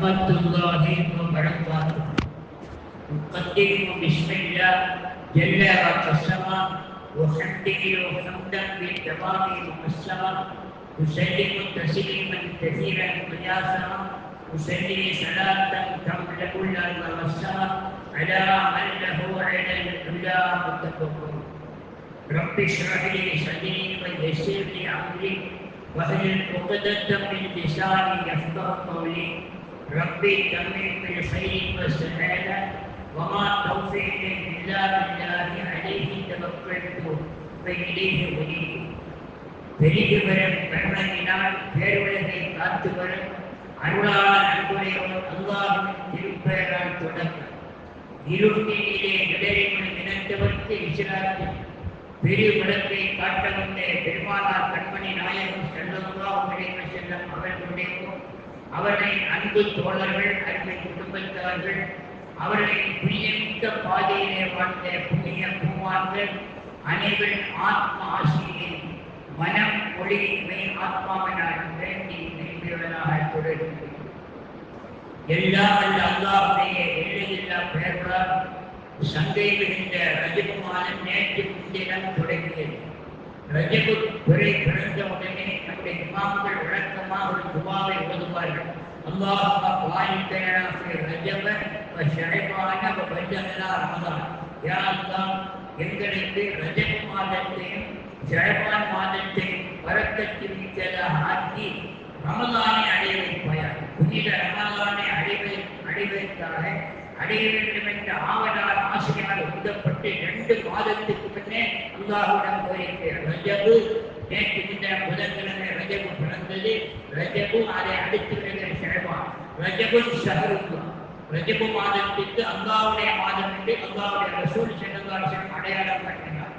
ورحمة الله وبركاته أقدم بسم الله. جل وقسما وحمده حمدا بالتمام مقسما أسلم تسليما كثيرا قياسا أسلي صلاة تملأ الأرض والسماء على من له على الهدى متفكر رب اشرح لي صدري ويسر لي أمري. واهل عقدة من لساني يفقه قولي. ربي تمم بالخير والسعادة وما توفيقي إلا بالله عليه توكلت وإليه أنيب பெருகி வரும் கண்மணியினால் பேருலகை காத்து வரும் அருளால் அன்புடையோர் அல்லாஹின் திருப்பெயரால் தொடக்கம் இருட்டினிலே இடரிமணி நினைத்தவர்க்கு இஸ்லாத்தில் பெருவிளக்கை காட்ட வந்த பெருமானார் கண்மணி நாயகம் செல்லல்லா உடைய செல்லம் அவர்களுடையவும் அவர்களை அன்பு தோழர்கள் அன்பு குடும்பத்தார்கள் அவர்களை புரியமிக்க பாதையிலே வாழ்ந்த புண்ணிய பூமார்கள் அனைவரின் ஆத்ம ஆசிரியை மனம் மொழி மெய் ஆத்மாவினால் வேண்டி விரும்பியவனாக எல்லாம் அல்ல அல்லாவுடைய எல்லையில்லா பெயர்களால் சங்கை விழுந்த ரஜபு நேற்று முன்தினம் தொடங்கியது. ரஜபு பிறை பிறந்த உடனே நம்முடைய இமாம்கள் வழக்கமாக ஒரு துவாவை ஓதுவார்கள் அல்லாஹ் வாய்த்தனா ரஜப ஷழைபான பஞ்சமனா ரமதான் யா அல்லாஹ் எங்களுக்கு ரஜபு மாதத்தையும் ஷழைபான் மாதத்தையும் வரக்கத்தில் மிக்கதாக ஆக்கி ரமலானை அடைய வைப்பாயார் புனித ரமலானை அடைவை அடைவதற்காக அடைய வேண்டும் என்ற ஆவலால் ஆசையால் உந்தப்பட்டு ரெண்டு மாதத்துக்கு முன்னே அல்லாஹுடன் போயிருக்கிறார் ரஜபு நேற்று முன்ன புதன்கிழமை ரஜபு பிறந்தது. ரஜபு அதை அடுத்து வருகிற ஷெழ்வான் ரஜபு சகருக்கு ரஜபு மாதத்துக்கு அல்லாவுடைய மாதம் என்று அல்லாவுடைய ரசூல் செல்லதாசன் அடையாளம் கட்டினார்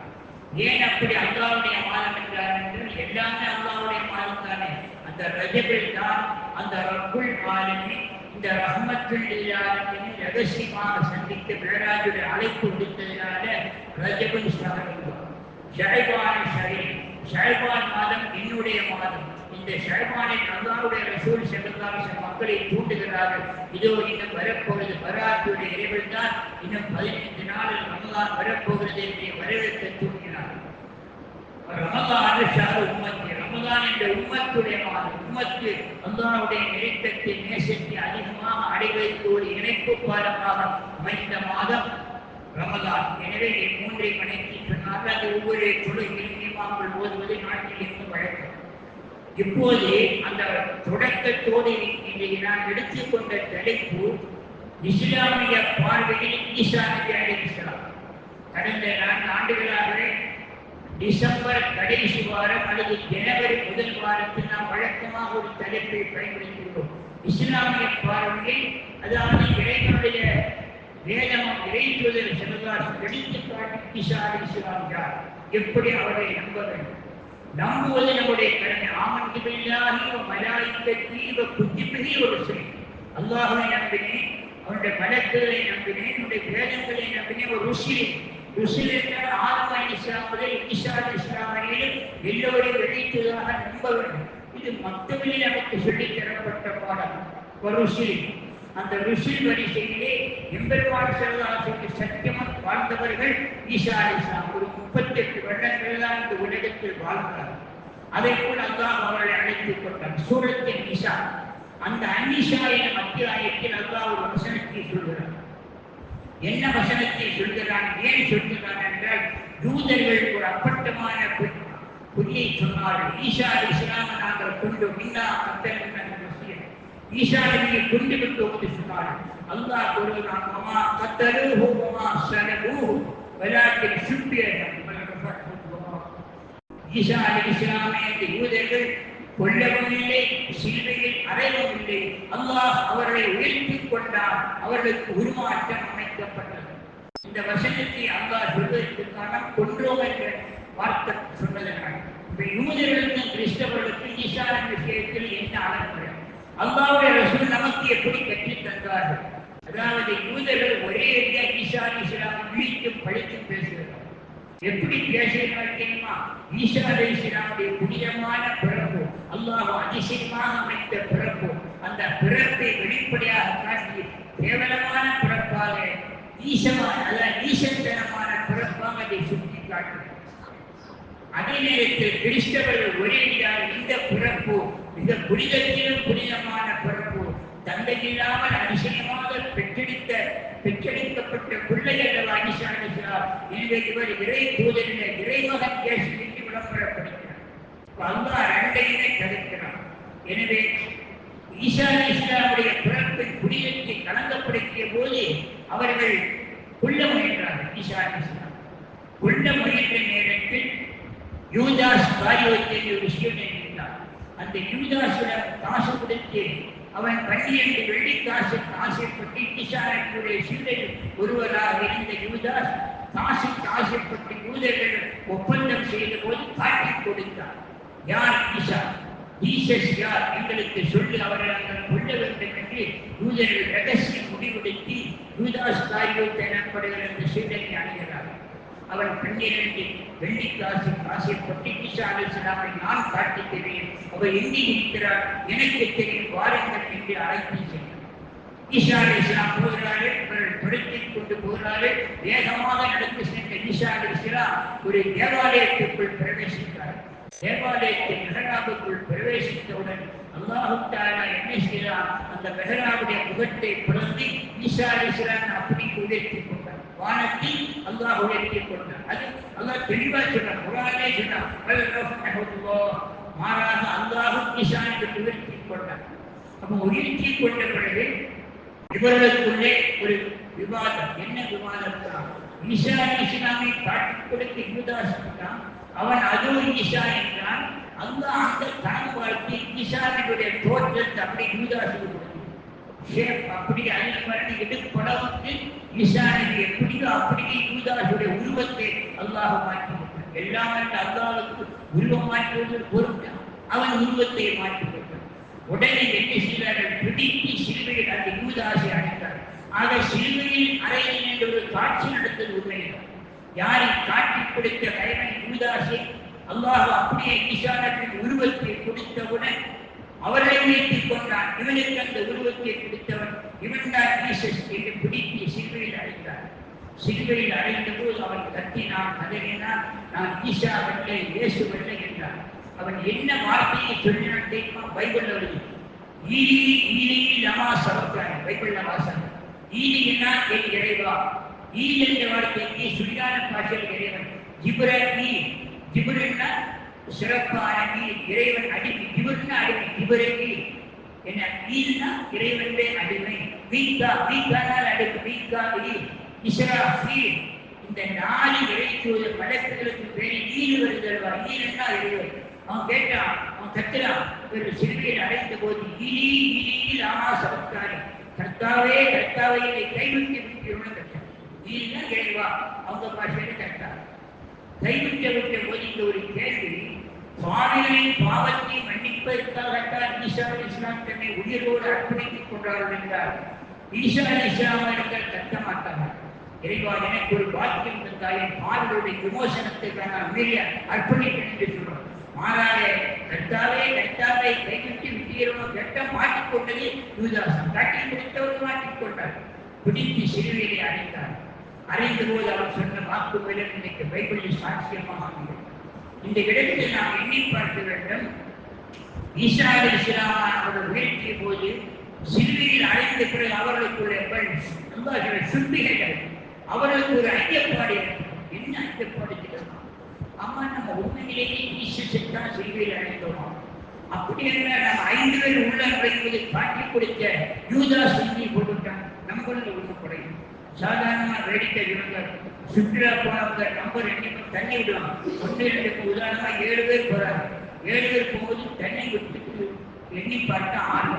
ஏன் அப்படி அல்லாவுடைய மாதம் என்றார் என்று எல்லாமே அல்லாவுடைய மாதம் தானே அந்த ரஜபில் தான் அந்த ரப்புல் ஆலமி இந்த ரஹமத்துல் இல்லாதமின் ரகசியமாக சந்தித்து மேராஜுடைய அழைப்பு விடுத்ததினால ரஜபுல் ஷஹருல்லா ஷைபான் ஷரீ ஷைபான் மாதம் என்னுடைய மாதம். இந்த ஷைபானை அல்லாவுடைய ரசூல் செல்லதாசன் மக்களை தூண்டுகிறார்கள். இதோ இன்னும் வரப்போகிறது. வராத்துடைய இறைவன் தான். இன்னும் பதினைந்து நாளில் ரமலான் வரப்போகிறது. என்னுடைய வரவேற்க தூண்டு ரமலான் ஷாரு உம்மத்தி. ரமலான் என்ற உம்மத்துடைய மாதம் உம்மத்து அல்லாவுடைய நெருக்கத்தை நேசத்தை அதிகமாக அடைவதற்கோடு இணைப்பு பாடமாக அமைந்த மாதம் ரமதான். எனவே மூன்றை மணிக்கு சொன்னார்கள் அது ஒவ்வொரு தொழுகையும் இமாம்கள் ஓதுவது நாட்டில் இருந்து வழக்கம்? இப்போது அந்த தொடக்கத்தோடு இன்றைக்கு நான் எடுத்துக்கொண்ட தலைப்பு இஸ்லாமிய பார்வையில் ஈசா நபி அலைஹிஸ்ஸலாம் கடந்த நான்கு ஆண்டுகளாகவே டிசம்பர் கடைசி வாரம் அல்லது ஜனவரி முதல் வாரத்தில் நாம் வழக்கமாக ஒரு தலைப்பை பயன்படுத்தியுள்ளோம் இஸ்லாமிய பார்வையில் அதாவது இறைவனுடைய வேதம் இறைத்துவதில் செல்வார் எடுத்து காட்டி அலி இஸ்லாம் யார்? எப்படி அவரை நம்ப வேண்டும்? நம்புவது நம்முடைய கடமை. ஆமன் பில்லாஹி மலாய்க்கத்தி புத்திபிகி ஒரு சொல். அல்லாஹுவை நம்பினேன் அவனுடைய மலக்குகளை நம்பினேன் அவனுடைய வேதங்களை நம்பினேன் ஒரு ருசியை ருசில் என்றால் ஆதம் அலி இஸ்லாம் எல்லோரையும் இழைத்ததாக நம்ப வேண்டும் இது மொத்தமே நமக்கு சொல்லித் தரப்பட்ட பாடம். ஒரு ருசில் அந்த ருசில் வரிசையிலே எம்பெருமான் செல்வாசுக்கு சத்தியமாக வாழ்ந்தவர்கள் ஈசா இஸ்லாம் ஒரு முப்பத்தெட்டு வருடங்கள் தான் இந்த உலகத்தில் வாழ்ந்தார் அதை போல் அல்லாஹ் அவர்களை அழைத்துக் கொண்டார் சூரத்தின் ஈசா அந்த அன்னிஷா அத்தியாயத்தில் அல்லாஹ் ஒரு வசனத்தை சொல்கிறார் என்ன வசனத்தை சொல்கிறான் ஏன் சொல்கிறான் என்றால் யூதர்கள் ஒரு அப்பட்டமான புதியை சொன்னார்கள். ஈஷா இஸ்லாம நாங்கள் கொண்டு மின்னா கத்தல் ஈஷா நபியை கொண்டு விட்டு ஒன்று சொன்னார்கள். அல்லாஹ் கூறுகிறான் மமா கத்தரு மமா சலூஹு வலாக்கின் சுப்பியர்கள் ஈஷா அலி இஸ்லாமை இந்த யூதர்கள் கொல்லவும் இல்லை சிலுவையில் அறையவும் இல்லை அல்லாஹ் அவர்களை உயர்த்திக் கொண்டார் அவர்களுக்கு உருமாற்றம் அமைக்கப்பட்டது. இந்த வசனத்தை அல்லாஹ் சொல்வதற்கு காரணம் கொன்றோம் என்ற வார்த்தை சொன்னதனால் இப்ப யூதர்களுக்கும் கிறிஸ்தவர்களுக்கும் ஈசான விஷயத்தில் என்ன அடங்குறை அல்லாவுடைய ரசூல் நமக்கு எப்படி கற்றுத் தந்தார்கள்? அதாவது யூதர்கள் ஒரே அடியா ஈசா இஸ்லாம் விழிக்கும் படித்தும் பேசுகிறார்கள். எப்படி பேசுகிறார் தெரியுமா ஈஷா அலிஸ்லாமுடைய புனிதமான பிறப்பு. அல்லாஹ் அதிசயமாக அமைத்த பிறப்பு. அந்த பிறப்பை வெளிப்படையாக காட்டி கேவலமான பிறப்பாக ஈசமான அல்ல ஈசத்தனமான பிறப்பாக அதை சுட்டி காட்டுகிறார் அதே நேரத்தில் கிறிஸ்தவர்கள் ஒரேடியாக இந்த பிறப்பு மிக புனிதத்திலும் புனிதமான பிறப்பு. தந்தையில்லாமல் அதிசயமாக பெற்றெடுத்த பெற்றெடுக்கப்பட்ட பிள்ளைகள் அடிசாடுகிறார் எனவே இவர் இறை தூதரில் இறைமகன் இயேசு என்று விளம்பரப்படுகிறார் அல்லாஹ் தடுக்கிறார். எனவே ஈசா இஸ்லாமுடைய பிறப்பை புனிதத்தை கலங்கப்படுத்திய போது அவர்கள் கொல்ல முயன்றார்கள் ஈசா இஸ்லாம். கொல்ல முயன்ற நேரத்தில் யூதாஸ் காரியத்தை ஒரு விஷயம் நினைத்தார் அந்த யூதாசுடன் காசு கொடுத்து அவன் பன்னிரண்டு வெள்ளி காசு ஆசைப்பட்டு கிஷாரனுடைய சீடர் ஒருவராக இருந்த யூதாஸ் காசி ஆசைப்பட்டு யூதர்கள் ஒப்பந்தம் செய்த போது காட்டி கொடுத்தார். யார் ஈசா? ஈசஸ் யார்? எங்களுக்கு சொல்லி அவரை நாங்கள் கொள்ள வேண்டும் என்று யூதர்கள் ரகசியம் முடிவெடுத்து யூதாஸ் காரியத்தை எனப்படுகிற அந்த சீடனை அணுகிறார் அவன் பன்னிரண்டு வெள்ளி காசு ஆசைப்பட்டு ஈசா அலிஸ்லாமை நான் காட்டுகிறேன் அவர் எங்கே இருக்கிறார்? எனக்கு தெரியும் வாருங்கள் என்று அழைத்து சென்றார். ஈசா அலிஸ்லாம் போகிறாரு கொண்டு போகிறாரு வேகமாக நடந்து சென்ற ஈசா அலிஸ்லாம் ஒரு தேவாலயத்திற்குள் பிரவேசித்தார். தேவாலயத்தின் மெஹராபுக்குள் பிரவேசித்தவுடன் அல்லாஹு என்ன செய்யலாம் அந்த மெஹராபுடைய முகத்தை பிறந்து ஈசா அலிஸ்லாம் அப்படி உயர்த்தி கொண்டார். வானத்தில் அல்லாஹ் உயர்த்தி கொண்டார். அது அல்லாஹ் தெளிவா சொன்னார். குரானே சொன்னார். மாறாக அல்லாஹும் ஈசா என்று உயர்த்தி கொண்டார். அப்போ உயர்த்தி கொண்ட பிறகு இவர்களுக்குள்ளே ஒரு விவாதம். என்ன விவாதம் தான் ஈசா இஸ்லாமை காட்டிக் கொடுத்து யூதாஸ் அவன் அதுவும் ஈசா என்றான் அல்லாஹ் அந்த தாய் வாழ்க்கை ஈசானுடைய தோற்றத்தை அப்படி யூதாசுக்கு ஷேப் அப்படி அழிமரணி எடுப்படவுக்கு ஈசானுக்கு எப்படியோ அப்படியே யூதாசுடைய உருவத்தை அல்லாஹ் மாற்றி விட்டான் எல்லாம் அல்லாஹுக்கு உருவம் மாற்றுவது பொருட்கள் அவன் உருவத்தை மாற்றி உடனே என்ன செய்தார்கள் பிடித்து சிலுவையில் அந்த யூதாசி அடைத்தார் ஆக சிலுவையில் அறையில் என்ற ஒரு காட்சி நடந்தது உண்மையில்தான் யாரை காட்டி கொடுத்த தலைமை யூதாசி அல்லாஹ் அப்படியே ஈசானத்தின் உருவத்தை கொடுத்தவுடன் அவரை வைத்துக் கொண்டான். இவனுக்கு அந்த உருவத்தை கொடுத்தவன் இவன் தான் ஈசஸ் என்று பிடித்து சிலுவையில் அழைத்தார் சிலுவையில் அடைந்த போது அவன் கத்தினான் கதறினான். நான் ஈசா வெள்ளை இயேசு வெள்ளை என்றான். அவன் என்ன வார்த்தையை சொல்லினான் தெரியுமா பைபிள்ல வருது ஈரி ஈரி லமா சமக்காரி பைபிள்ல வாசம் ஈரி என்ன? என் இறைவா. ஈ என்ற வார்த்தைக்கு சுரியான பாஷையில் இறைவன். ஜிப்ரி ஜிப்ருன்னா சிறப்பான நீ. இறைவன் அடிமை. ஜிபுர்னா அடிமை. ஜிபுரங்கி என்ன? ஈல்னா இறைவனுடைய அடிமை. வீக்கா வீக்கானால் அடிமை. வீக்கா இ இஸ்ரா ஃபீ இந்த நாலு இறைச்சூழ மலக்குகளுக்கு பேரு ஈடு வருதல்வா? ஈடுன்னா இறைவன். அவன் கேட்டான் அவன் கத்துறான் ஒரு சிறுவையில் அடைந்த போது இடி இடி ராமா சமஸ்காரி கர்த்தாவே கர்த்தாவே என்னை கைவிட்டு விட்டு கட்டான் இதுதான் கேள்வா அவங்க பாஷையில கட்டான் கைவிட்டு விட்ட போது இந்த ஒரு கேள்வி சுவாமிகளின் பாவத்தை மன்னிப்பதற்காகத்தான் ஈசா அலி இஸ்லாம் தன்னை உயிரோடு அர்ப்பணித்துக் கொண்டார்கள் என்றார் ஈசா அலி இஸ்லாமர்கள் கத்த மாட்டார்கள். இறைவா எனக்கு ஒரு பாக்கியம் தந்தாய் என் பாவிகளுடைய விமோசனத்துக்கு நான் மீறிய அர்ப்பணிப்பேன் என்று சொல்றோம் மாறாக கர்த்தாவே கர்த்தாவை கைவிட்டு விட்டீரோ கெட்ட மாட்டிக்கொண்டது யூதாசம் கட்டி முடித்தவர் மாட்டிக்கொண்டார் பிடித்து சிறுவையை அடைந்தார் அறிந்த போது அவர் சொன்ன வாக்கு விலன் இன்னைக்கு பைபிளில் சாட்சியமாக இந்த இடத்தில் நாம் எண்ணி பார்க்க வேண்டும். ஈசா அலி இஸ்லாம் அவர்கள் உயர்த்திய போது சிலுவையில் அழைத்த பிறகு அவர்களுக்குள்ள அல்லாஹ் சும்பிகைகள் அவர்களுக்கு ஒரு ஐயப்பாடு என்ன ஐயப்பாடு அம்மா நம்ம உண்மையிலேயே ஈசத்தை தான் அடைந்தோமா? அப்படி என்ன நம்ம ஐந்து பேர் உள்ள காட்டி கொடுத்த யூதா சொல்லி போட்டுட்டான் நம்பர்ல ஒன்று குறையும் சாதாரணமா வேடிக்கை இவங்க. சுற்றுலா போனவங்க நம்பர் பேரும் தண்ணி விடுவாங்க. ஒன்று ரெண்டு உதாரணமா ஏழு பேர் போறாங்க. ஏழு பேர் போகும்போது தண்ணி விட்டுட்டு எண்ணி பார்த்தா ஆறு.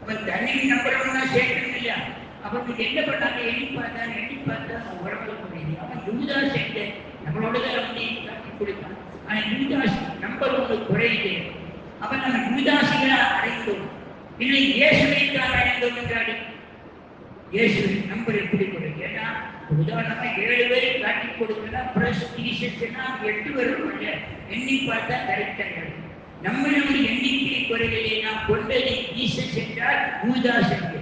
அப்ப தண்ணி நம்பர் சேர்க்கணும் இல்லையா? அப்போ என்ன பண்ணாங்க? எண்ணி பார்த்தா எண்ணி பார்த்தா அவங்க உடம்புல முடியும் அவன் யூதா சேர்ந்து நம்மளோட தான் வந்து காட்டி கொடுத்தான் நம்பர் ஒன்று குறையுது. அவன் நம்ம யூதாசிகளா அடைந்தோம். இல்லை இயேசுவை அடைந்தோம் என்றாரு இயேசுவின் நம்பர் எப்படி கொடுங்க ஏன்னா உதாரணமா ஏழு பேரை காட்டி கொடுக்கனா பிரஸ் டீஷர்ட்னா எட்டு பேரும் இல்லையா எண்ணி பார்த்தா கரெக்டாக நம்மளுடைய எண்ணிக்கை குறைகளை நாம் கொண்டது ஈசஸ் என்றால் யூதாஸ் என்று.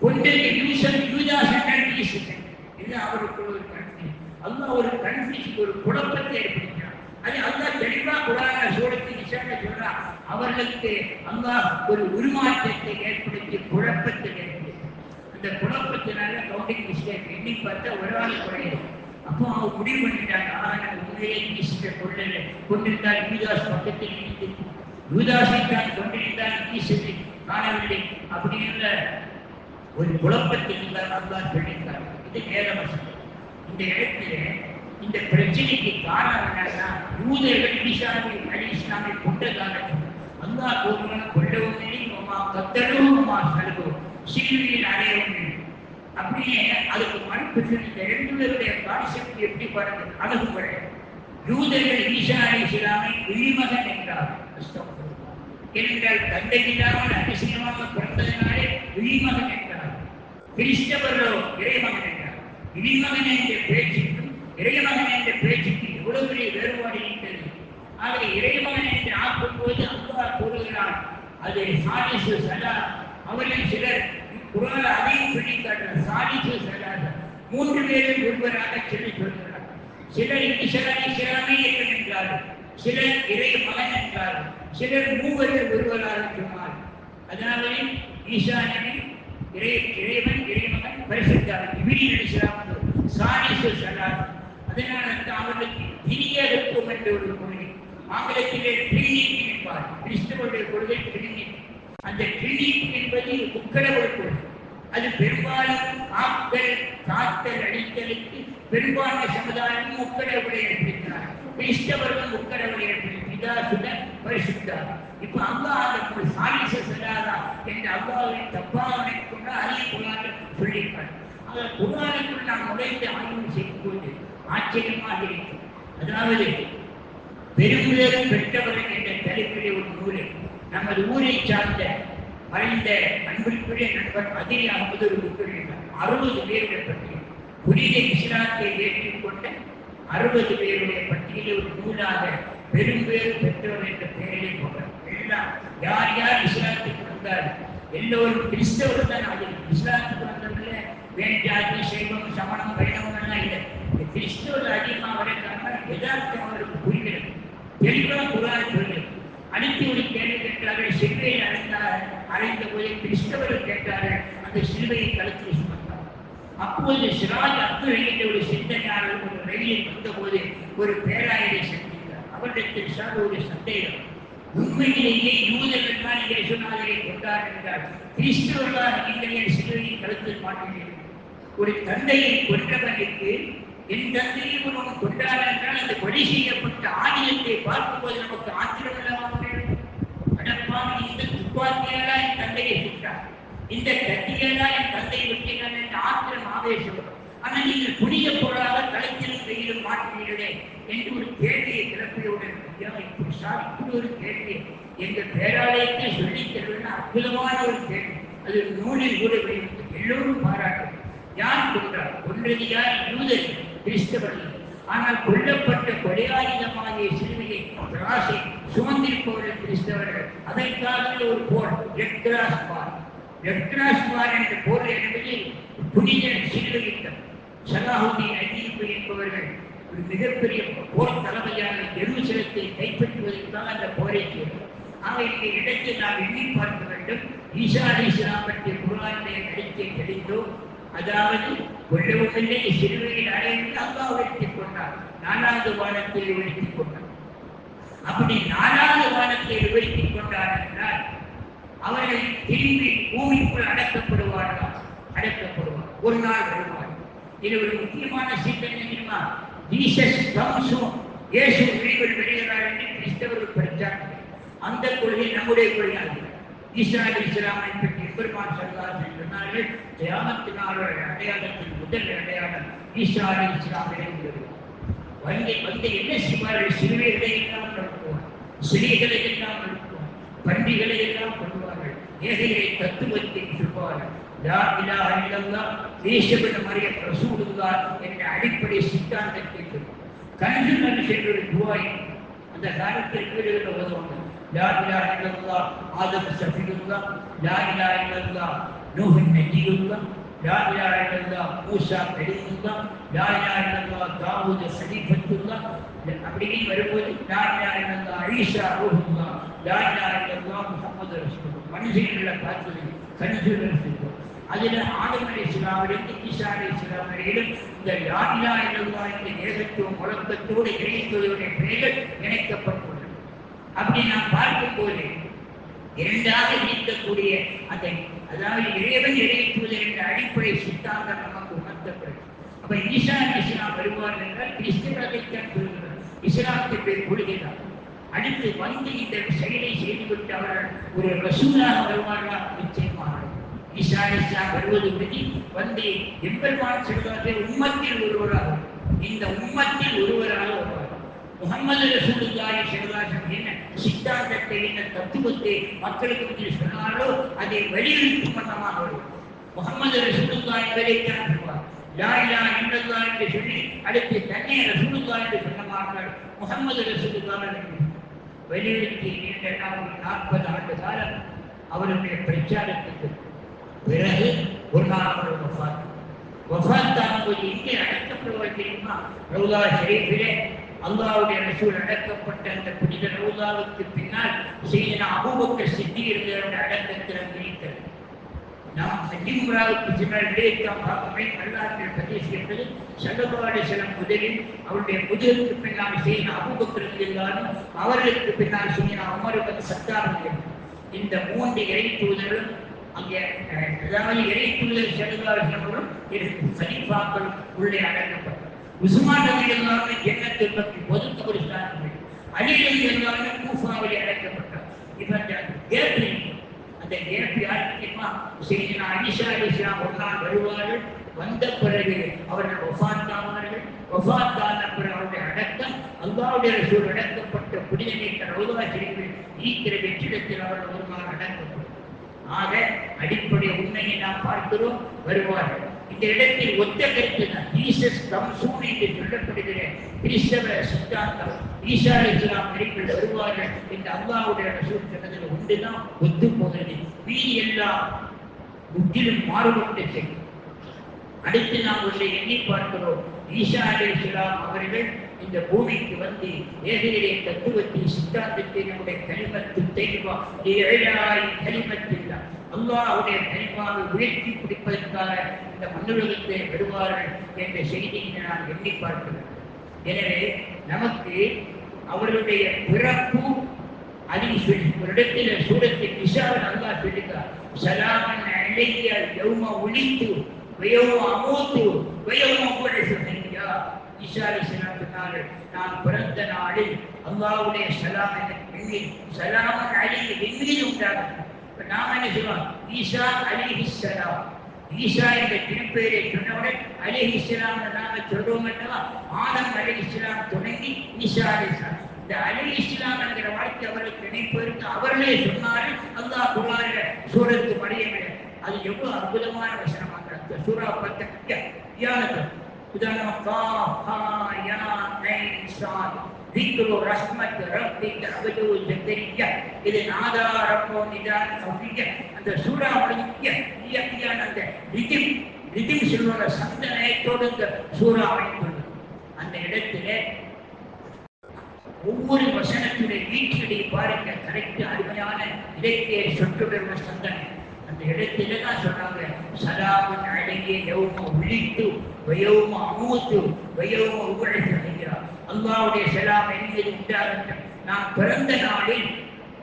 கொண்டது யூசன் யூதாஸ் என்றால் ஈசஸ் என்று அவருக்கு ஒரு அல்லாஹ் ஒரு ஒரு குழப்பத்தை அது அல்லாஹ் தெளிவா குரான சூரத்து நிஷான சொல்றான் அவர்களுக்கு அல்லாஹ் ஒரு உருமாற்றத்தை ஏற்படுத்தி குழப்பத்தை ஏற்படுத்தி. அந்த குழப்பத்தினால கவுண்டிங் மிஸ்டேக் எண்ணி பார்த்தா ஒரு ஆள் குறையுது அப்போ அவங்க முடிவு பண்ணிட்டாங்க ஆனா நம்ம உண்மையை ஈஸ்வர கொள்ளல. கொண்டிருந்தால் யூதாஸ் பக்கத்தில் இருந்து யூதாசை தான் கொண்டிருந்தால் ஈஸ்வரை காணவில்லை. அப்படின்ற ஒரு குழப்பத்தில் தான் அல்லாஹ் சொல்லியிருக்கார் இது நேர வசனம். இந்த இடத்துல இந்த பிரச்சனைக்கு காரணம் என்னன்னா யூதர்கள் ஈசாவை அலி கொண்ட காரணம் அல்லாஹ் கூறுகிறான் கொள்ளவும் இல்லை உமா கத்தலும் உமா செலவும் சிலுவையில் அடையவும். இல்லை அப்படியே அதுக்கு மறுப்பு இந்த ரெண்டு பேருடைய கான்செப்ட் எப்படி பாருங்க அழகு முறை யூதர்கள் ஈசா அலி இஸ்லாமை இழிமகன் என்றார். ஏனென்றால் தந்தை இல்லாமல் அதிசயமாக பிறந்ததினாலே இழிமகன் என்றார். கிறிஸ்தவர்களோ இறைமகன் என்றார். இழிமகன் என்ற பேச்சுக்கும் இறைமகன் என்ற பேச்சுக்கு எவ்வளவு பெரிய வேறுபாடு இருக்கிறது? ஆகவே இறைமகன் என்று ஆக்கும்போது அல்லாஹ் கூறுகிறார் அது சாலிசு சலா. அவர்கள் சிலர் குரான் அதையும் சொல்லி காட்டுறார் சாலிசு சலாத மூன்று பேரும் ஒருவராக சொல்லி சொல்கிறார். சிலர் இஸ்லாமி இஸ்லாமே என்றார்கள் சிலர் இறை மகன் என்றார்கள். சிலர் மூவரில் ஒருவராக சொன்னார். அதனாலே ஈசா நபி இறை இறைவன் இறைமகன் பரிசுத்தார் இபிரி இஸ்லாம் சாலிசு அதனால தான் அவர்களுக்கு என்ற ஒரு கொள்கை ஆங்கிலத்திலே ட்ரினிட்டி என்பார். கிறிஸ்தவருடைய கொள்கை ட்ரினிட்டி. அந்த ட்ரினிட்டி என்பது முக்கடவுள் கொள்கை அது பெரும்பாலும் ஆக்கல் காத்தல் அடித்தலுக்கு பெரும்பான்மை சமுதாயம் முக்கடவுளை ஏற்படுத்தினார் கிறிஸ்தவர்கள் முக்கடவுளை ஏற்படுத்தி சுத பரிசுத்தார் இப்ப அல்லாஹ் அந்த சாலிச செல்லாதா என்று அல்லாஹை தப்பாக நினைக்கொண்டு அரிய குரான் சொல்லியிருப்பார். அந்த குரானுக்குள் நாம் நுழைந்து ஆய்வு செய்யும் போது ஆச்சரியமாக இருக்கும் அதாவது பெரும்பேறு பெற்றவர்கள் என்ற தலைப்பிலே ஒரு நூல். நமது ஊரை சார்ந்த மறைந்த அன்பிற்குரிய நண்பர் மதுரை அகமது ஒரு புத்தகம் அறுபது பேருடைய பட்டியல். புனித இஸ்லாத்தை ஏற்றுக்கொண்ட அறுபது பேருடைய பட்டியலில் ஒரு நூலாக பெரும்பேறு பெற்றவர் என்ற பெயரிலே போகிறார் எல்லாம் யார் யார் இஸ்லாத்துக்கு வந்தார் எல்லோரும் கிறிஸ்தவர்கள் தான் அது இஸ்லாத்துக்கு வந்தவர்கள் வேண்டாதி சைவம் சமணம் வைணவம் எல்லாம் இல்லை. வரைக்காம புரிகிறது தெளிவாக அடுத்து ஒரு கேள்வி கேட்டார்கள் சிலுவையை அடைந்தார் அடைந்த போது கிறிஸ்தவர்கள் கேட்டார்கள் அந்த சிலுவையை கழுத்தில் சுமந்தார் அப்போது சிராஜ் அப்துல் ஒரு சிந்தனையாளர் ஒரு ரயிலில் வந்தபோது ஒரு பேராயரை சந்தித்தார் அவரிடத்தில் சார் ஒரு சந்தேகம் உண்மையிலேயே யூதர்கள் தான் இயேசுநாதரை கொண்டார் என்றார் கிறிஸ்தவர்களாக நீங்கள் சிலுவையை கழுத்தில் மாட்டினீர்கள் ஒரு தந்தையை கொன்றவனுக்கு என் தந்தையை ஒருவன் கொண்டார் என்றால் அந்த கொலை செய்யப்பட்ட ஆயுதத்தை பார்க்கும்போது நமக்கு ஆச்சரியம் இல்லாமல் இந்த துப்பாக்கியாலா என் தந்தையை சுட்டார் இந்த கத்தியாலா என் தந்தையை வெட்டினார் என்ற ஆத்திரம் ஆவேசம். ஆனா நீங்கள் புனித பொருளாக கலைத்திலும் கையிலும் மாற்றினீர்களே என்று ஒரு கேள்வியை கிளப்பியவுடன் இப்படி சார் இப்படி ஒரு கேள்வி. எங்கள் பேராலயத்தை சொல்லித் தருவதுன்னு அற்புதமான ஒரு கேள்வி. அது நூலில் கூட வெளியிட்டு எல்லோரும் பாராட்டும். யார் கொண்டார் ஒன்றதியார் யூதர்கள் யூதர் கிறிஸ்தவர்கள் ஆனால் கொல்லப்பட்ட கொலையாயுதமாகிய சிறுமியை திராசை சுமந்திருப்பவர்கள் கிறிஸ்தவர்கள் அதற்காக ஒரு போர் ரெட்கிராஸ் பார் ரெட்கிராஸ் பார் என்ற போர் என்பது புனித சிலுவை யுத்தம் சலாஹுதீன் அஜீப் என்பவர்கள் ஒரு மிகப்பெரிய போர் தலைமையான எருசலத்தை கைப்பற்றுவதற்காக அந்த போரை செய்தார் ஆக இந்த இடத்தை நாம் எண்ணி பார்க்க வேண்டும். ஈசா அலி இஸ்லாம் பற்றிய குரானுடைய நடிக்கை கிடைத்தோம் அதாவது கொள்ளவுமில்லை சிறுவையில் அடைந்து அப்பா உழைத்துக் கொண்டார் நாலாவது வானத்தில் உழைத்துக் கொண்டார் அப்படி நாலாவது வானத்தில் உழைத்துக் கொண்டார் என்றால் அவர்கள் திரும்பி பூமிக்குள் அடக்கப்படுவார்கள்? அடக்கப்படுவார் ஒரு நாள் வருவார் இது ஒரு முக்கியமான சீக்கிரம் தெரியுமா ஜீசஸ் கம்ஸும் இயேசு விரைவில் வெளியேறார் என்று கிறிஸ்தவர்கள் படித்தார்கள். அந்த கொள்கை நம்முடைய கொள்கை ஈசா அலி இஸ்லாமை பற்றி பெருமான் சொல்லார் சொன்னார்கள் தியாகத்தினாலோட அடையாளத்தின் முதல் அடையாளம் ஈசா அலி இஸ்லாம் இணைந்தது வந்து வந்து என்ன செய்வார்கள் சிறுவைகளை எல்லாம் நடத்துவார் சிறிகளை எல்லாம் நடத்துவார் பண்டிகளை எல்லாம் கொள்வார்கள் ஏகையை தத்துவத்தை சொல்வார்கள் லா இலாஹ இல்லல்லாஹ் தேசபட மரிய ரசூலுல்லாஹ் என்ற அடிப்படை சித்தாந்தத்தை சொல்வார் கண்டு கண்டு சென்ற ஒரு துவாய் அந்த காலத்தில் வீடுகளில் ஓதுவாங்க லா இலாஹ இல்லல்லாஹ் ஆதம் ஷஃபியுல்லாஹ் லா இலாஹ இல்லல்லாஹ் நூஹ் நஜீலுல்லாஹ் லா இலாஹ இல்லல்லாஹ் மூசா கலீமுல்லாஹ் லா இலாஹ இல்லல்லாஹ் தாவூத் சலீஃபத்துல்லாஹ் அப்படியே வரும்போது லா இலாஹ இல்லல்லாஹ் ஈசா ரூஹுல்லாஹ் லா இலாஹ இல்லல்லாஹ் முஹம்மது ரசூலுல்லாஹ் மனுஷர்களை பார்த்தது கணிஜுல் இருக்கும் அதில் ஆதம் அலி இஸ்லாமிலிருந்து ஈசா அலி இஸ்லாம் வரையிலும் இந்த லா இலாஹ இல்லல்லாஹ் என்ற ஏகத்துவம் முழக்கத்தோடு இணைத்துவதுடைய பெயர்கள் இணைக்கப்பட்டுள்ளது அப்படி நாம் பார்க்கும்போது இரண்டாக நீக்கக்கூடிய அதை அதாவது இறைவன் இறைப்புவது என்ற அடிப்படை சித்தாந்தம் நமக்கு உணர்த்தப்படும். அப்ப ஈசா இஸ்லாம் வருவார் என்றால் கிறிஸ்தவத்தைத்தான் சொல்கிறார். இஸ்லாத்திற்கு கொள்கிறார் அடுத்து வந்து இந்த செயலை செய்துவிட்டு அவர்கள் ஒரு ரசூலாக வருவார்களா? நிச்சயமாக. ஈசா இஸ்லாம் வருவது பற்றி வந்து எம்பெருமான் செல்வார்கள் உம்மத்தில் ஒருவராக இந்த உம்மத்தில் ஒருவராக வருவார் முகமது ரசூலுல்லாஹி ஸல்லல்லாஹு என்ன சித்தாந்தத்தை என்ன தத்துவத்தை மக்களுக்கு முன்னில் சொன்னாரோ அதை வெளியிடும் பண்ணமாக முகமது ரசூலுல்லாஹி வெளியிட்டார் சொல்வார் லா இலாஹ இல்லல்லாஹ் என்று சொல்லி அடுத்து தன்னை ரசூலுல்லாஹ் என்று சொன்னமார்கள் முகமது ரசூலுல்லாஹ் வெளியிட்டு நீண்ட நாள் நாற்பது ஆண்டு காலம் அவருடைய பிரச்சாரத்துக்கு பிறகு ஒரு நாள் அவர் வஃபாத் வஃபாத் ஆகும்போது எங்கே அடக்கப்படுவார் தெரியுமா? ரவுலா ஷரீஃபிலே அல்லாவுடைய ரசூல் அடக்கப்பட்ட அந்த புனித ரவுதாவுக்கு பின்னால் செய்த அபூபக்கர் சித்தி இருந்தவருடைய கிடைத்தது நாம் ஹஜிமுராவுக்கு சென்ற விடயத்தான் பார்க்கவே வரலாற்றில் பதிவு செய்யப்பட்டது செல்லபாடு சில முதலில் அவருடைய முதலுக்கு பின்னால் செய்த அபூபக்கருக்கு இருந்தாலும் அவர்களுக்கு பின்னால் செய்த அமருக்கு சத்தாரம் இந்த மூன்று இறை தூதர்களும் அங்கே அஹ், அதாவது இறை தூதர் செல்லபாடு சனிப்பாக்கள் உள்ளே அடக்கப்பட்டார் உஸ்மான் நபி எல்லாமே ஜன்னத்தில் பற்றி ஒதுக்கு ஒரு ஸ்தானம் அலி நபி எல்லாமே கூஃபாவில் அடைக்கப்பட்டார் இப்ப அந்த கேப்ரி அந்த கேப் யார் தெரியுமா? செய்தினா அலிஷா அலிஸ்லாம் ஒரு வருவார்கள். வந்த பிறகு அவர்கள் ஒஃபாத் ஆவார்கள். ஒஃபாத் ஆன பிறகு அவருடைய அடக்கம் அல்லாவுடைய ரசூல் அடக்கப்பட்ட புனித நீக்க ரவுதா ஷெரீஃபில் ஈக்கிற வெற்றிடத்தில் அவர்கள் ஒரு அடக்கப்படும் ஆக அடிப்படை உண்மையை நாம் பார்க்கிறோம் வருவார்கள். இந்த இடத்தில் ஒத்த கருத்து ஜீசஸ் கம்சூன் என்று சொல்லப்படுகிற கிறிஸ்தவ சித்தாந்தம். ஈசா இஸ்லாம் நெறிகள் வருவார்கள் என்று அல்லாவுடைய ரசூல் சொன்னதில் ஒன்றுதான் ஒத்து போகிறது மீதி எல்லாம் முற்றிலும் மாறுபட்டு செய்யும் அடுத்து நாம் ஒன்றை எண்ணி பார்க்கிறோம். ஈசா அலி இஸ்லாம் அவர்கள் இந்த பூமிக்கு வந்து ஏகையிலே தத்துவத்தை சித்தாந்தத்தை நம்முடைய கலிமத்து கனிமத்தில் தான் கலிமத்தில்லா அல்லாஹ்வுடைய கலிமாவை உயர்த்தி பிடிப்பதற்காக இந்த மண்ணுலகத்தை வருவார்கள் என்ற செய்தியை நான் எண்ணி பார்க்கிறேன். எனவே நமக்கு அவர்களுடைய பிறப்பு அதிக சொல்லி ஒரு இடத்துல சூரத்தில் நிஷாவன் அல்லாஹ் சொல்லுகிறார் சலாமன் அழைய யௌம ஒழித்து வயோம அமோத்து வயோம உபழசு செஞ்சா ஈசா சொன்னார்கள் நான் பிறந்த நாளில் அல்லாவுடைய சலாம் எனக்கு விண்ணில் சலாமன் அழகிய விண்ணில் உண்டாகும். நாம என்ன சொல்லுவோம் ஈஷா அலிஹி ஈஷா என்ற திருப்பெயரை சொன்னவுடன் அலிஹிஸ்லாம் நாம சொல்றோம் அல்லவா ஆதம் அலி இஸ்லாம் தொடங்கி ஈஷா அலிஸ்லாம் இந்த அலி இஸ்லாம் என்கிற வார்த்தை அவர்களுக்கு நினைப்பதற்கு அவர்களே சொன்னார்கள் அல்லாஹ் குரானில சூரத்து மரியமில்லை அது எவ்வளவு அற்புதமான வசனமாக அந்த சூரா பத்த தியானத்தில் உதாரணம் கா ஹா யா ஐன் சாத் ذكر رحمة ربك عبده زكريا இது நாதா ரப்போ நிதான சௌபிய அந்த சூரா முடிக்க இயற்கையான அந்த ரிதிம் ரிதிம் சொல்லுற சந்தனத்தோடு இந்த சூரா அமைந்துள்ளது அந்த இடத்திலே ஒவ்வொரு வசனத்துடைய வீட்டிலே பாருங்க கரெக்ட் அருமையான இலக்கிய சொற்றுடைய சந்தனை அந்த இடத்துல தான் சொன்னாங்க சலாமன் அழகிய யௌம உள்ளிட்டு வயோம அமூத்து வயோம உபழைத்து அடைகிறார் அல்லாவுடைய செலாம் என்பது உண்டாகட்டும். நான் பிறந்த நாளில்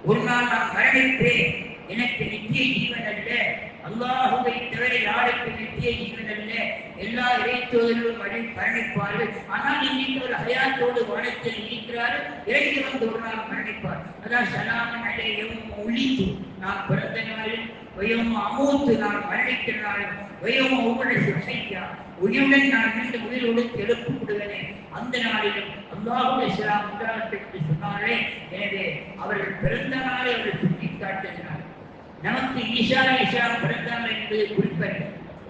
ஒரு நாள் நான் மரணிப்பேன். எனக்கு நித்திய ஜீவன் அல்ல. அல்லாஹுவை தவிர யாருக்கு நித்திய ஜீவன் அல்ல. எல்லா இறைத்தோதர்களும் மரணிப்பார்கள். ஆனால் இன்னைக்கு ஒரு ஹயாத்தோடு வானத்தில் இருக்கிறார்கள். இறங்கி வந்து ஒரு நாள் மரணிப்பார். அதான் சலாமன் அடையும் ஒழித்து. நான் பிறந்த நாளில் வயம் அமூத்து நான் மரணிக்கிற நாளில் வயம் உங்களை சுசைக்கிறார் உயிருடன் நான் மீண்டும் உயிரோடு எழுப்பப்படுவேனே அந்த நாளிலும் அல்லாஹுடைய இஸ்லாம் உண்டாகட்டும் என்று சொன்னாலே எனவே அவர்கள் பிறந்த நாளை அவர்கள் சுட்டி காட்டுகிறார்கள் நமக்கு ஈஷா இஸ்லாம் பிறந்தாங்க என்பது குறிப்பது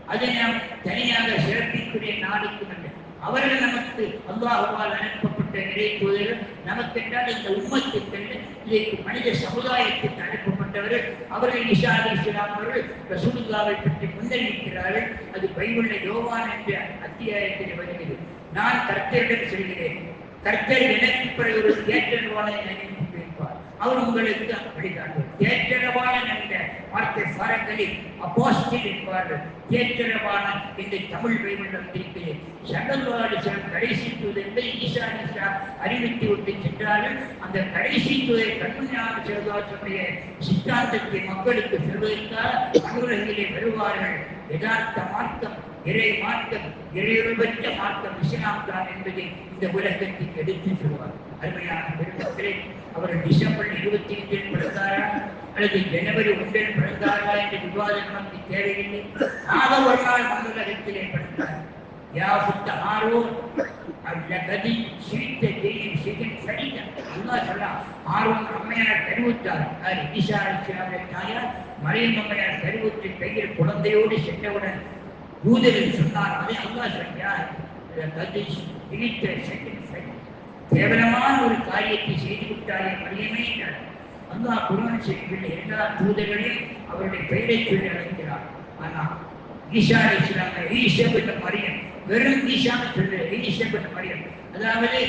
அதை நாம் தனியாக சிறப்பிக்கூடிய நாளுக்கு நம்ம அவர்கள் நமக்கு அல்லாஹுவால் அனுப்பப்பட்ட நிறை நமக்கு என்றால் இந்த உம்மத்துக்கு இதற்கு மனித சமுதாயத்திற்கு அனுப்பப்பட்டவர்கள் அவர்கள் ஈசா அலி இஸ்லாம் அவர்கள் ரசூலுல்லாவை பற்றி முன்னறிவிக்கிறார்கள். அது பைபிளில் யோவான் என்ற அத்தியாயத்தில் வருகிறது. நான் கர்த்தரிடம் சொல்கிறேன். கர்த்தர் எனக்கு பிறகு ஒரு தேற்றவாளனை நினைத்து அவர் உங்களுக்கு வழிகாட்டுவார் தேற்றரவாளன் என்ற வார்த்தை பாரங்களில் அப்போஸ்டில் என்பார்கள். தேற்றரவாளன் என்று தமிழ் பைபிள் வந்திருக்கிறேன் சங்கல்வாடு கடைசி தூது ஈசா ஈசா அறிவித்து விட்டு சென்றார்கள் அந்த கடைசி தூதை கண்மணியான சிவதாசனுடைய சித்தாந்தத்தை மக்களுக்கு சொல்வதற்காக அனுரகிலே வருவார்கள். யதார்த்த மார்க்கம் இறை மார்க்கம் இறையுள்பற்ற மார்க்கம் இஸ்லாம் தான் என்பதை இந்த உலகத்துக்கு எடுத்து செல்வார். அருமையான பெருமக்களே அவர் டிசம்பர் இருபத்தி ஐந்தில் பிறந்தாரா? அல்லது ஜனவரி ஒன்றில் பிறந்தாரா என்ற விவாதம் நமக்கு தேவையில்லை. ஆக ஒரு நாள் மண்ணுலகத்திலே பிறந்தார் யாபுத்த ஆரோன் அல்லகதி சிரித்த ஜெயின் சிகன் சரித அல்லா சொல்லா ஆர்வம் அம்மையார் தெரிவித்தார் அது ஈசா அலிஸ்லாமுடைய தாயார். மரியம் அம்மையார் தெரிவித்து கையில் குழந்தையோடு சென்றவுடன் தூதரில் சொன்னார். அதை அல்லா சொல்கிறார். கதி சிரித்த செகன் கேவலமான ஒரு காரியத்தை செய்து விட்டாலே மரியமே என்றார். அல்லாஹ் குரான் செய்யவில்லை எல்லா தூதர்களையும் அவருடைய பெயரை சொல்லி அழைக்கிறார். ஆனால் ஈஷா அலிஸ்லாம் ஈஷப்பட்ட மரியம் வெறும் ஈஷான்னு சொல்லு ஈஷப்பட்ட மரியம் அதாவது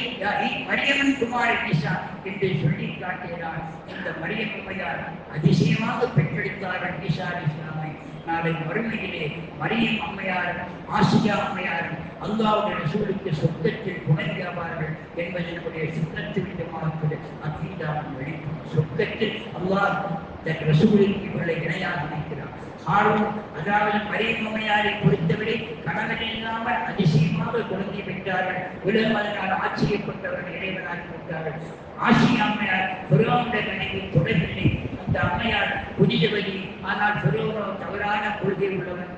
மரியமன் குமார் ஈஷா என்று சொல்லி காட்டுகிறார் இந்த மரியம் அம்மையார் அதிசயமாக பெற்றெடுத்தார்கள் ஈஷா அலிஸ்லாமை நாளை மறுமையிலே மரியம் அம்மையாரும் ஆசியா அம்மையாரும் அல்லாவுடைய ரசூலுக்கு சொர்க்கத்தில் துணையாவார்கள் என்பது நம்முடைய சுத்தத்து விதமாக அக்கீதாவின் வெளிப்பாடு. சொர்க்கத்தில் அல்லாஹ் தன் ரசூலுக்கு இவர்களை இணையாக இருக்கிறார் ஆர்வம் அதாவது மரியம் பொறுத்தவரை கணவன் இல்லாமல் அதிசயமாக குழந்தை பெற்றார்கள். உலகம் அதனால் ஆச்சரியப்பட்டவர்கள் இறைவனாகி விட்டார்கள் ஆசி அம்மையார் பெருமாவுடைய நினைவு தொடர்பில்லை. அந்த அம்மையார் புனிதவதி ஆனால் பெருமோ தவறான கொள்கை உள்ளவன்.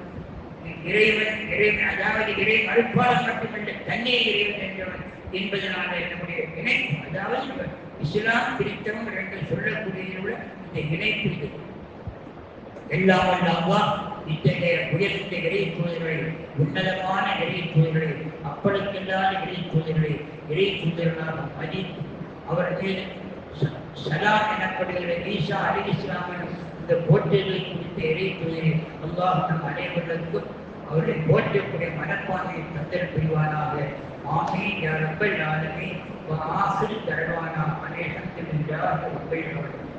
இறைவன் இறைவன் அதாவது இறை மறுப்பாளர் மட்டுமல்ல தன்னே இறைவன் என்றவன் என்பதனால நம்முடைய இணைப்பு அதாவது இஸ்லாம் பிரித்தவன் ரெண்டு சொல்லக்கூடிய இந்த இணைப்பு இது. எல்லாம் வல்ல இத்தகைய உயர்ந்த இறை தூதர்களை உன்னதமான இறை தூதர்களை அப்பளுக்கில்லாத இறை தூதர்களை இறை தூதர்களாக மதித்து அவர் மீது சலாம் எனப்படுகிற ஈஷா அலி இஸ்லாமின் இந்த போட்டிகளை குறித்த இறை தூதரை அல்லாஹ் நம் அனைவர்களுக்கும் அவர்களை போற்றக்கூடிய மனப்பான்மையை தந்தல் புரிவானாக. ஆமீன் யா ரப்பல் ஆலமீன். வ தருவானா அநேகத்தில் ரப்பல் ஆலமீன்